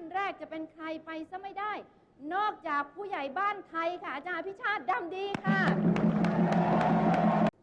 นแรกจะเป็นใครไปซะไม่ได้ นอกจากผู้ใหญ่บ้านไทยค่ะอาจารย์พิชาติดำดีค่ะ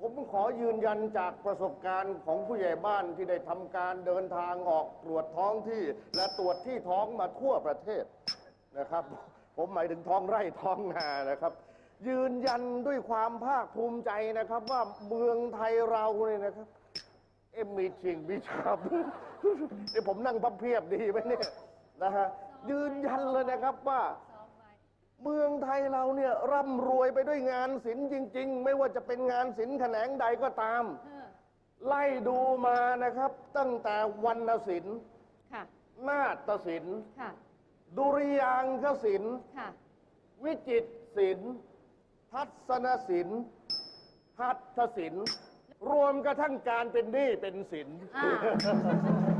ผมขอยืนยันจากประสบการณ์ของผู้ใหญ่บ้านที่ได้ทำการเดินทางออกตรวจท้องที่ และตรวจที่ท้องมาทั่วประเทศนะครับ ผมหมายถึงท้องไร่ท้องนานะครับ ยืนยันด้วยความภาคภูมิใจนะครับ ว่าเมืองไทยเราเนี่ยนะครับ เอ็มมีจริงมีชาบ เดี๋ยวผมนั่งพับเพียบดีไหมเนี่ย นะฮะยืนยันเลยนะครับว่า เมืองไทยเราเนี่ยร่ำรวยไปด้วยงานศิลป์จริง ๆ ไม่ว่าจะเป็นงานศิลป์แขนงใดก็ตาม ไล่ดูมานะครับ ตั้งแต่วรรณศิลป์ค่ะ นาฏศิลป์ค่ะ ดุริยางคศิลป์ค่ะ วิจิตรศิลป์ทัศนศิลป์หัตถศิลป์รวมกระทั่งการเป็นหนี้เป็นศิลป์ อ่า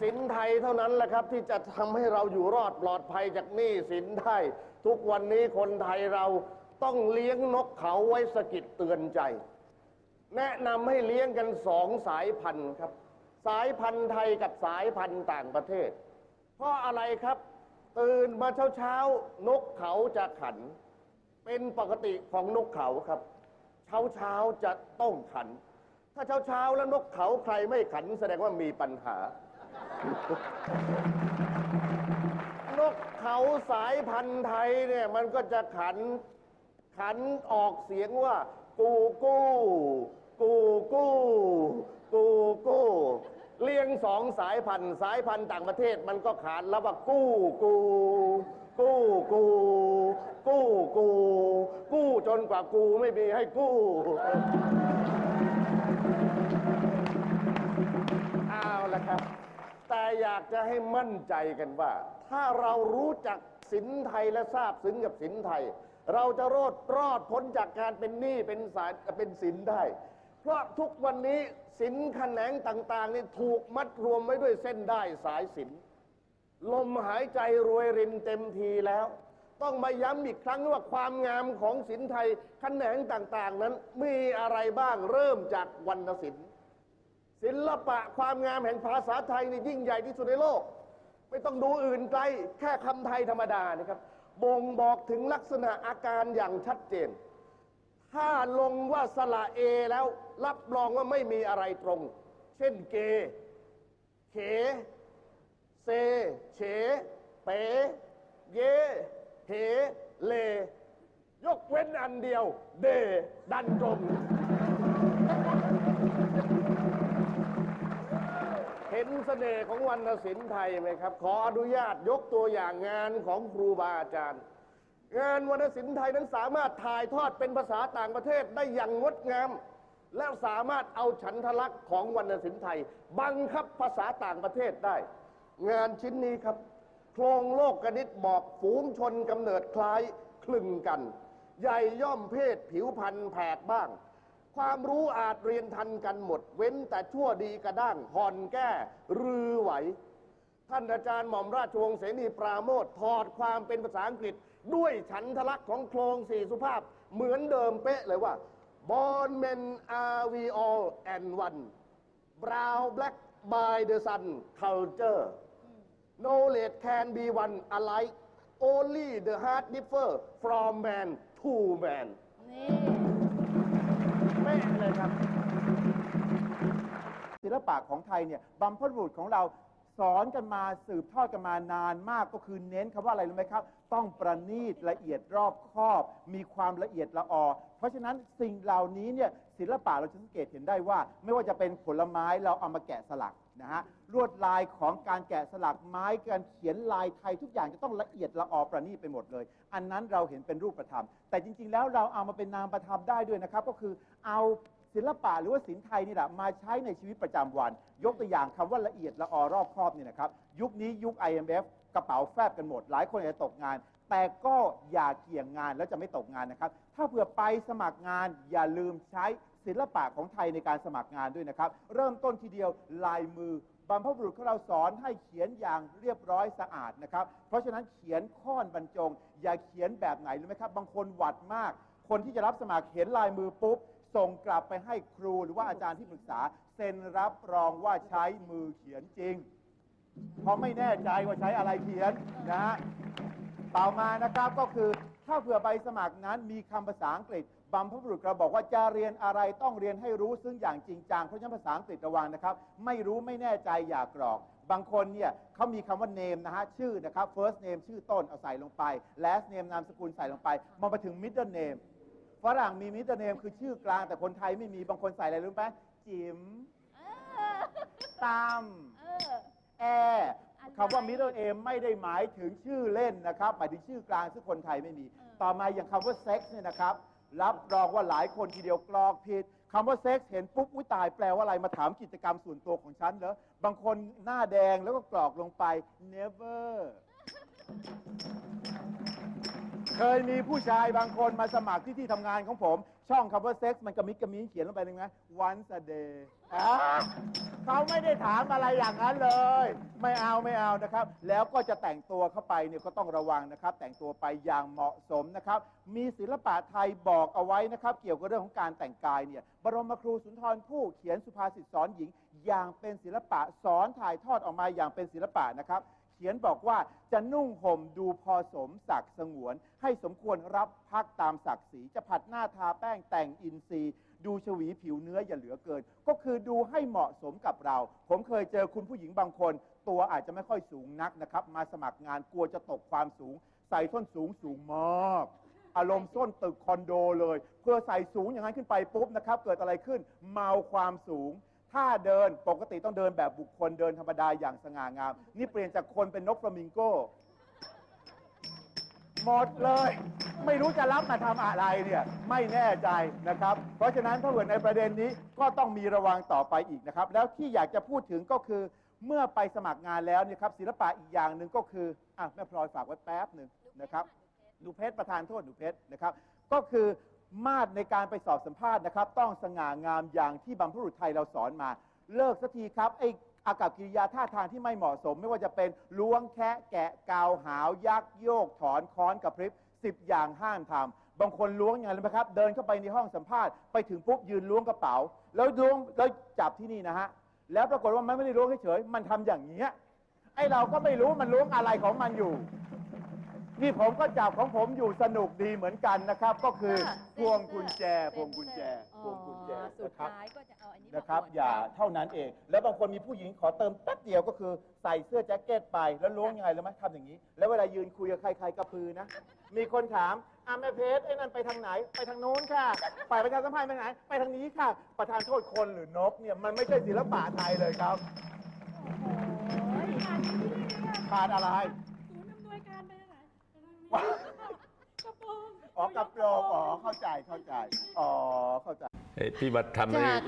สินไทยเท่านั้นแหละครับ ที่จะทำให้เราอยู่รอดปลอดภัยจากหนี้สินได้ ทุกวันนี้คนไทยเราต้องเลี้ยงนกเขาไว้สะกิดเตือนใจ แนะนำให้เลี้ยงกันสองสายพันธุ์ครับ สายพันธุ์ไทยกับสายพันธุ์ต่างประเทศ เพราะอะไรครับ ตื่นมาเช้าเช้าๆนกเขาจะขัน เป็นปกติของนกเขาครับ เช้าเช้าๆจะต้องขัน ถ้าเช้าเช้าๆแล้วนกเขาใครไม่ขัน แสดงว่ามีปัญหา นกเขาสายพันธุ์ไทยเนี่ยมันก็จะขัน ขันออกเสียงว่า กูกู้ กูกู้ กูกู้ เลี้ยงสองสายพันธุ์สายพันธุ์ต่างประเทศมันก็ขานแล้วว่ากู้กูกู้กูกู้กู กู้จนกว่ากูไม่มีให้กู้เอาละครับ แต่อยากจะให้มั่นใจกันว่า ถ้าเรารู้จักสินไทยและทราบซึ้งกับสินไทย เราจะรอดรอดพ้นจากการเป็นหนี้เป็นสายเป็นสินได้ เพราะทุกวันนี้สินแขนงต่างๆนี่ถูกมัดรวมไว้ด้วยเส้นได้สายสินลมหายใจรวยรินเต็มทีแล้ว ต้องมาย้ำอีกครั้งว่าความงามของศิลป์ไทยแขนงต่างๆ นั้นมีอะไรบ้างเริ่มจากวรรณศิลป์ ศิลปะความงามแห่งภาษาไทยนี่ยิ่งใหญ่ที่สุดในโลก ไม่ต้องดูอื่นไกลแค่คำไทยธรรมดานะครับบ่งบอกถึงลักษณะอาการอย่างชัดเจน ถ้าลงว่าสระเอแล้วรับรองว่าไม่มีอะไรตรง เช่นเก เข เซ เฉ เป เย เห เล ยกเว้นอันเดียว เด ดันตรง ห็นเสน่ห์ของวรรณศิลป์ไทยไหมครับ ขออนุญาตยกตัวอย่างงานของครูบาอาจารย์ งานวรรณศิลป์ไทยนั้นสามารถถ่ายทอดเป็นภาษาต่างประเทศได้อย่างงดงาม แล้วสามารถเอาฉันทลักษณ์ของวรรณศิลป์ไทย บังคับภาษาต่างประเทศได้ งานชิ้นนี้ครับโครงโลกกนิตบอกฝูงชนกำเนิดคล้ายคลึงกัน ใหญ่ย่อมเพศผิวพันธุ์แผกบ้าง ความรู้อาจเรียนทันกันหมด เว้นแต่ชั่วดีกระด้างผ่อนแก้ รือไหว ท่านอาจารย์หม่อมราชวงศ์เสนีปราโมทถอดความเป็นภาษาอังกฤษ ด้วยฉันทลักษณ์ของโครงสี่สุภาพ เหมือนเดิมเป๊ะเลยว่า Born men are we all and one brown black by the sun culture knowledge can be one alike only the heart differ from man to man นี่ ไปเลยครับ ศิลปะของไทยเนี่ยบัมพบุรุษของเราสอนกันมาสืบทอดกันมานานมากก็คือเน้นคำว่าอะไรรู้ไหมครับ ต้องประณีตละเอียดรอบคอบ มีความละเอียดละออ เพราะฉะนั้นสิ่งเหล่านี้เนี่ย ศิลปะเราจะสังเกตเห็นได้ว่า ไม่ว่าจะเป็นผลไม้เราเอามาแกะสลักนะฮะลวดลายของการแกะสลักไม้การเขียนลายไทยทุกอย่างจะต้องละเอียดละออประณีตไปหมดเลย อันนั้นเราเห็นเป็นรูปธรรม แต่จริง ๆ แล้วเราเอามาเป็นนามธรรมได้ด้วยนะครับ ก็คือเอาศิลปะหรือว่าศิลป์ไทยนี่แหละมาใช้ในชีวิตประจำวัน ยกตัวอย่างคำว่าละเอียดละออรอบครอบนี่นะครับ ยุคนี้ยุค IMF กระเป๋าแฟบกันหมด หลายคนอาจจะตกงาน แต่ก็อย่าเกี่ยงงานแล้วจะไม่ตกงานนะครับ ถ้าเผื่อไปสมัครงานอย่าลืมใช้ศิลปะของไทยในการสมัครงานด้วยนะครับ เริ่มต้นทีเดียวลายมือบรรพบุรุษของเราสอนให้เขียนอย่างเรียบร้อยสะอาดนะครับ เพราะฉะนั้นเขียนค่อนบรรจง อย่าเขียนแบบไหนรู้ไหมครับ บางคนหวัดมาก คนที่จะรับสมัครเห็นลายมือปุ๊บ ส่งกลับไปให้ครูหรือว่าอาจารย์ที่ปรึกษา เซ็นรับรองว่าใช้มือเขียนจริง เพราะไม่แน่ใจว่าใช้อะไรเขียนนะฮะ ต่อมานะครับก็คือถ้าเผื่อใบสมัครนั้นมีคำภาษาอังกฤษบัมพบุรุษเราบอกว่าจะเรียนอะไรต้องเรียนให้รู้ซึ่งอย่างจริงจังเพราะฉะนั้นภาษาอังกฤษระวังนะครับ ไม่รู้ไม่แน่ใจอย่ากรอก บางคนเนี่ยเขามีคำว่า name นะฮะชื่อนะครับ first name ชื่อต้นเอาใส่ลงไป last name นามสกุลใส่ลงไปมาไปถึง middle name ฝรั่งมี middle name คือชื่อกลางแต่คนไทยไม่มีบางคนใส่อะไรรู้ไหมจิ๋มเออตาม เออ แอร์อะไร คำว่า middle name ไม่ได้หมายถึงชื่อเล่นนะครับ หมายถึงชื่อกลางซึ่งคนไทยไม่มีเออต่อมาอย่างคำว่า sex เนี่ยนะครับ รับรองว่าหลายคนทีเดียวกรอกผิดคำว่า sex เห็นปุ๊บอุ้ยตายแปลว่าอะไรมาถามกิจกรรมส่วนตัวของฉันเหรอบางคนหน้าแดงแล้วก็กรอกลงไป never เคยมีผู้ชายบางคนมาสมัครที่ที่ทำงานของผม ช่องคำว่าเซ็กซ์มันกระมิดกระมิ้นเขียนลงไปหนึ่งนะ once a day อะเขาไม่ได้ถามอะไรอย่างนั้นเลย ไม่เอาไม่เอานะครับ แล้วก็จะแต่งตัวเข้าไปเนี่ยก็ต้องระวังนะครับ แต่งตัวไปอย่างเหมาะสมนะครับ มีศิลปะไทยบอกเอาไว้นะครับ เกี่ยวกับเรื่องของการแต่งกายเนี่ยบรมครูสุนทรภู่เขียนสุภาษิตสอนหญิง อย่างเป็นศิลปะสอนถ่ายทอดออกมาอย่างเป็นศิลปะนะครับ ขียนบอกว่าจะนุ่งห่มดูพอสมศักดิ์สงวน ให้สมควรรับพักตามศักดิ์ศรีจะผัดหน้าทาแป้งแต่งอินทรีย์ ดูฉวีผิวเนื้ออย่าเหลือเกิน ก็คือดูให้เหมาะสมกับเรา ผมเคยเจอคุณผู้หญิงบางคน ตัวอาจจะไม่ค่อยสูงนักนะครับ มาสมัครงานกลัวจะตกความสูง ใส่ส้นสูงสูงมาก อารมณ์ส้นตึกคอนโดเลย เพื่อใส่สูงอย่างนั้นขึ้นไปปุ๊บนะครับ เกิดอะไรขึ้น เมาความสูง ถ้าเดินปกติต้องเดินแบบบุคคลเดินธรรมดาอย่างสง่างาม นี่เปลี่ยนจากคนเป็นนกฟลามิงโกหมดเลย ไม่รู้จะรับมาทำอะไรเนี่ยไม่แน่ใจนะครับ เพราะฉะนั้นถ้าเกิดในประเด็นนี้ก็ต้องมีระวังต่อไปอีกนะครับ แล้วที่อยากจะพูดถึงก็คือเมื่อไปสมัครงานแล้วเนี่ยครับศิลปะอีกอย่างหนึ่งก็คืออะแม่พลอยฝากไว้แป๊บหนึ่งนะครับดูเพชรประธานโทษดูเพชรนะครับ ก็คือ มาตรในการไปสอบสัมภาษณ์นะครับ ต้องสง่างามอย่างที่บรรพบุรุษไทยเราสอนมา เลิกสักทีครับไอ้อากับกิริยาท่าทางที่ไม่เหมาะสม ไม่ว่าจะเป็นล้วงแคะแกะกาวหาวยักโยกถอนค้อนกระพริบสิบอย่างห้ามทำบางคนล้วงอย่างไรไหมครับ เดินเข้าไปในห้องสัมภาษณ์ไปถึงปุ๊บยืนล้วงกระเป๋า แล้วล้วงแล้วจับที่นี่นะฮะแล้วปรากฏว่ามันไม่ได้ล้วงเฉยๆมันทำอย่างเนี้ยไอ้เราก็ไม่รู้มันล้วงอะไรของมันอยู่ นี่ผมก็จับของผมอยู่สนุกดีเหมือนกันนะครับ ก็คือพวงกุญแจพวงกุญแจพวงกุญแจสุดนะครับท้ายก็จะเอาอันนี้นะครับมวอย่าเท่านั้นเอง แล้วบางคนมีผู้หญิงขอเติมแป๊บเดียวก็คือใส่เสื้อแจ็คเก็ตไปแล้วล้วงยังไงรู้ไหมทำอย่างนี้ แล้วเวลายืนคุยกับใครใครกระพือนะ มีคนถามอะแม่เพชรไอ้นั่นไปทางไหน ไปทางโน้นค่ะฝ่ายประชาสัมพันธ์ไปไหน ไปทางนี้ค่ะ ประธานโทษคนหรือนกเนี่ยมันไม่ใช่ศิลปะไทยเลยครับ โอ้ยขาดอะไร กระโปรงอ๋อกระโปรงอ๋อเข้าใจเข้าใจอ๋อเข้าใจ เอ้ยที่มาทำในจาก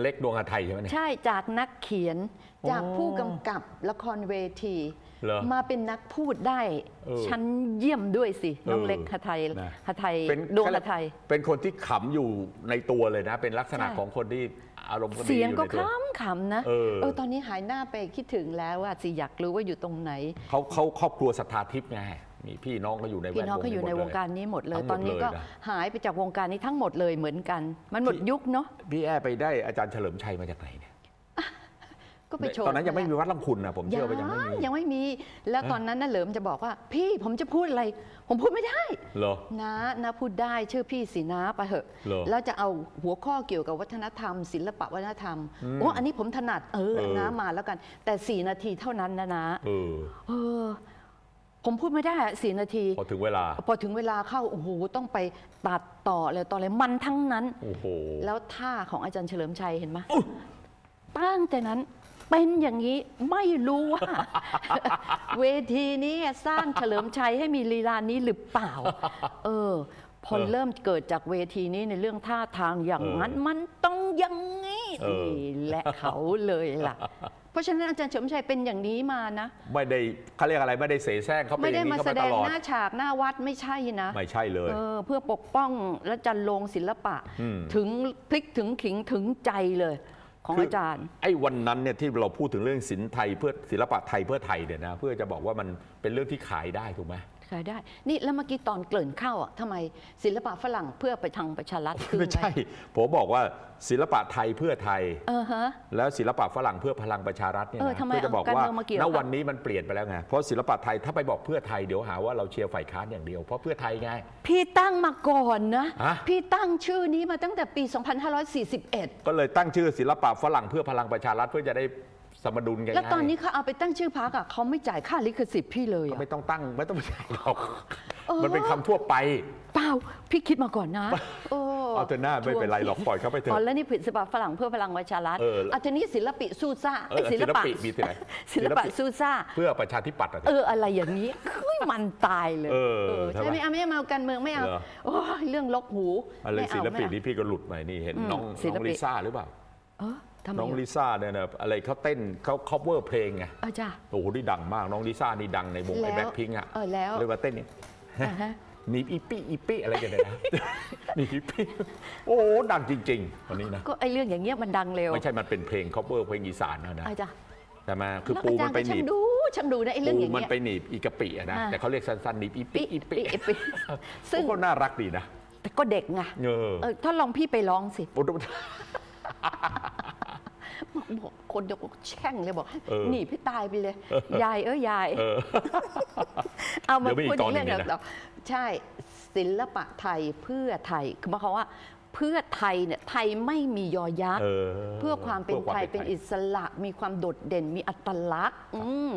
เล็กดวงอาไทยใช่ไหมเนี่ย ใช่จากนักเขียนโอ้จากผู้กำกับละครเวที เหรอมาเป็นนักพูดได้ เออชั้นเยี่ยมด้วยสิน้องเออเล็กหไทยนะหไทยเป็นดวงหไทย เป็นคนที่ขำอยู่ในตัวเลยนะ เป็นลักษณะใช่ ของคนที่อารมณ์ก็ดีเสียงอยู่ก็ในตัวคำขำๆนะเออ ตอนนี้หายหน้าไปคิดถึงแล้วว่าสิอยากรู้ว่าอยู่ตรงไหน เขาเขาครอบครัวศรัทธาทิพย์ไง มีพี่น้องก็อยู่ในแวดวงพี่น้องเขาอยู่ในหมดวเลงการนี้หมดเลยทั้งหมดตอนนี้ก็เลยนะหายไปจากวงการนี้ทั้งหมดเลยเหมือนกัน มันหมดที่ยุคเนาะพี่แอ้ไปได้อาจารย์เฉลิมชัยมาจากไหนเนี่ยก็ไปโชว์ตอนนั้นยังไม่มีวัดลำคุณนะผมเชื่อว่ายังไม่มียังไม่มี แล้วฮะตอนนั้นน่ะเหลิมจะบอกว่า พี่ผมจะพูดอะไร ผมพูดไม่ได้เหรอนะนะพูดได้ชื่อพี่สีนะไปเหอะเหรอแล้วจะเอาหัวข้อเกี่ยวกับวัฒนธรรม ศิลปะวัฒนธรรมอืมโอ้อันนี้ผมถนัดเออเออนะมาแล้วกัน แต่สี่นาทีเท่านั้นนะนะเออเออ ผมพูดไม่ได้อะสี่นาที พอถึงเวลา พอถึงเวลาเข้าโอ้โหต้องไปตัดต่อเลยตอนอะไรมันทั้งนั้น โอ้โห แล้วท่าของอาจารย์เฉลิมชัยเห็นไหมตั้งแต่นั้นเป็นอย่างนี้ไม่รู้ว่า เวทีนี้สร้างเฉลิมชัยให้มีลีลานี้หรือเปล่า เออ พอเออเริ่มเกิดจากเวทีนี้ในเรื่องท่าทางอย่างนั้นเออมันต้อง อย่างนี้เออ นี่และเขาเลยล่ะ เพราะฉะนั้นอาจารย์เฉลิมชัยเป็นอย่างนี้มานะ ไม่ได้เขาเรียกอะไรไม่ได้เสแสร้งเขาเป็นไม่อได้ย่างมานี้เขาแสมาดตงลอดหน้าฉากหน้าวัดไม่ใช่นะ ไม่ใช่เลย เออเพื่อปกป้องและจันลงศิลปะ อืม ถึงพลิกถึงขิงถึงใจเลย ของคือาจารย์ ไอ้วันนั้นเนี่ยที่เราพูดถึงเรื่องศิลป์ไทยเพื่อศิลปะไทยเพื่อไทยเนี่ยนะเพื่อจะบอกว่ามันเป็นเรื่องที่ขายได้ถูกไหม ขายได้ นี่แล้วเมื่อกี้ตอนเกริ่นเข้าอะทำไมศิลปะฝรั่งเพื่อไปทางประชารัฐคือไม่ใช่ไงผมบอกว่าศิลปะไทยเพื่อไทย เออฮะ แล้วศิลปะฝรั่งเพื่อพลังประชารัฐเนี่ยเออนะทำไมเพื่อจะบอกเอาการว่าเมืองมาเกี่ยวณครับวันนี้มันเปลี่ยนไปแล้วไงเพราะศิลปะไทยถ้าไปบอกเพื่อไทยเดี๋ยวหาว่าเราเชียร์ฝ่ายค้านอย่างเดียวเพราะเพื่อไทยไง พี่ตั้งมาก่อนนะ ฮะ พี่ตั้งชื่อนี้มาตั้งแต่ปี 2541 ก็เลยตั้งชื่อศิลปะฝรั่งเพื่อพลังประชารัฐเพื่อจะได้ สมดุลกันแล้วไงตอนนี้เขาเอาไปตั้งชื่อพักอะเขาไม่จ่ายค่าลิขสิทธิ์พี่เลยก็อะ ไม่ต้องตั้งไม่ต้องไปใช้หรอกเออ มันเป็นคำทั่วไป เปล่าพี่คิดมาก่อนนะโอ้เอาเถอะหน้าไม่เป็นไรหรอกปล่อยเขาไปเถอ๋ออะ แล้วนี่ผิดศิลปะฝรั่งเพื่อพลังประชารัฐเอออาทีนี้ศิลปิซูซ่าเออศิลปิมีที่ไหนศิลปะซูซ่า เพื่อประชาธิปัตย์อะ เอออะไรอย่างนี้คือมันตายเลยเออใช่ไหมทำไมเอาไม่เอาการเมืองไม่เอาเหรอ โอ้ยเรื่องลกหูอะไรไม่เอาศิลปินไม่เอา นี่พี่ก็หลุดไปนี่เห็นอืมน้องศิลน้องปิ ลิซ่าหรือเปล่า เออ ทำไมน้องอะลิซ่าเนี่ยนะอะไรเขาเต้นเขา cover เพลงไงอาจารย์โอ้โหนี่ดังมากน้องลิซ่านี่ดังในวงแล้ไอ้วแบ็คพิงอะเออแล้วเรียกว่าเต้นนี่ อ่าฮะ หนีบอีปี้อีปี้อะไรกันเนี่ยนะ หนีบอีปี้โอ้โหดังจริงๆคนนี้นะ ก็ไอเรื่องอย่างเงี้ยมันดังเร็วไม่ใช่มันเป็นเพลง cover เพลงอีสานนะนะอาจารย์แต่มาคือแล้วปูอาจามัรนย์ไปก็หช่านีงบดูช่างดูนะไอเรื่องปูอย่างมันเงี้ย ไปหนีบอีกะปิอะนะอ่า แต่เขาเรียกสั้นๆหนีบอีปี้อีปิปี้ปิปิซึ่ซึ่งงก็น่ารักดีนะ แต่ก็เด็กไงเออ เออถ้าลองพี่ไปร้องสิ โอ้โห บอกคนเดียวก็แช่งเลยบอกเออหนีพี่ตายไปเลย ยายเอ้ยยาย เออ เอามาเดี๋ยวมีอีกพูดตอนเรื่องหนึ่งเดียวนะใช่ศิลปะไทยเพื่อไทยคือหมายความว่า เพื่อไทยเนี่ยไทยไม่มียอยักษ์เออเพื่อความเป็นพื่อไทยเป็นอิสระมีความโดดเด่นมีอัตลักษณ์ อืม